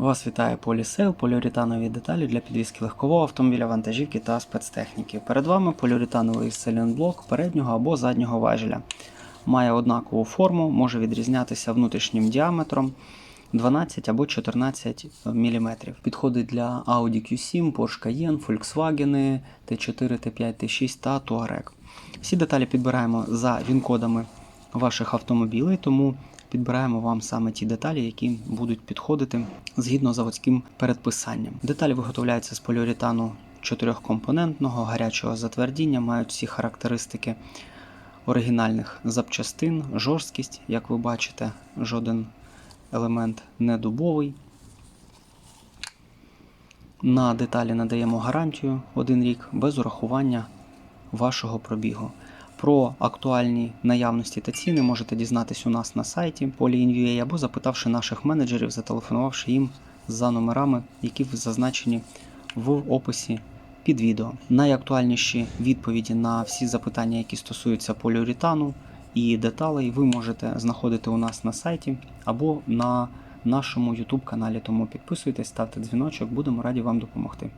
Вас вітає Полісейл, поліуретанові деталі для підвізки легкового автомобіля, вантажівки та спецтехніки. Перед вами поліуретановий селінблок переднього або заднього важеля. Має однакову форму, може відрізнятися внутрішнім діаметром 12 або 14 мм. Підходить для Audi Q7, Porsche Cayenne, Volkswagen, T4, T5, T6 та Touareg. Всі деталі підбираємо за він-кодами ваших автомобілів, тому підбираємо вам саме ті деталі, які будуть підходити згідно заводським передписанням. Деталі виготовляються з поліуретану чотирьохкомпонентного, гарячого затвердіння, мають всі характеристики оригінальних запчастин, жорсткість, як ви бачите, жоден елемент не дубовий. На деталі надаємо гарантію один рік без урахування вашого пробігу. Про актуальні наявності та ціни можете дізнатись у нас на сайті Poly.in.ua або запитавши наших менеджерів, зателефонувавши їм за номерами, які зазначені в описі під відео. Найактуальніші відповіді на всі запитання, які стосуються поліуретану і деталей, ви можете знаходити у нас на сайті або на нашому YouTube каналі. Тому підписуйтесь, ставте дзвіночок, будемо раді вам допомогти.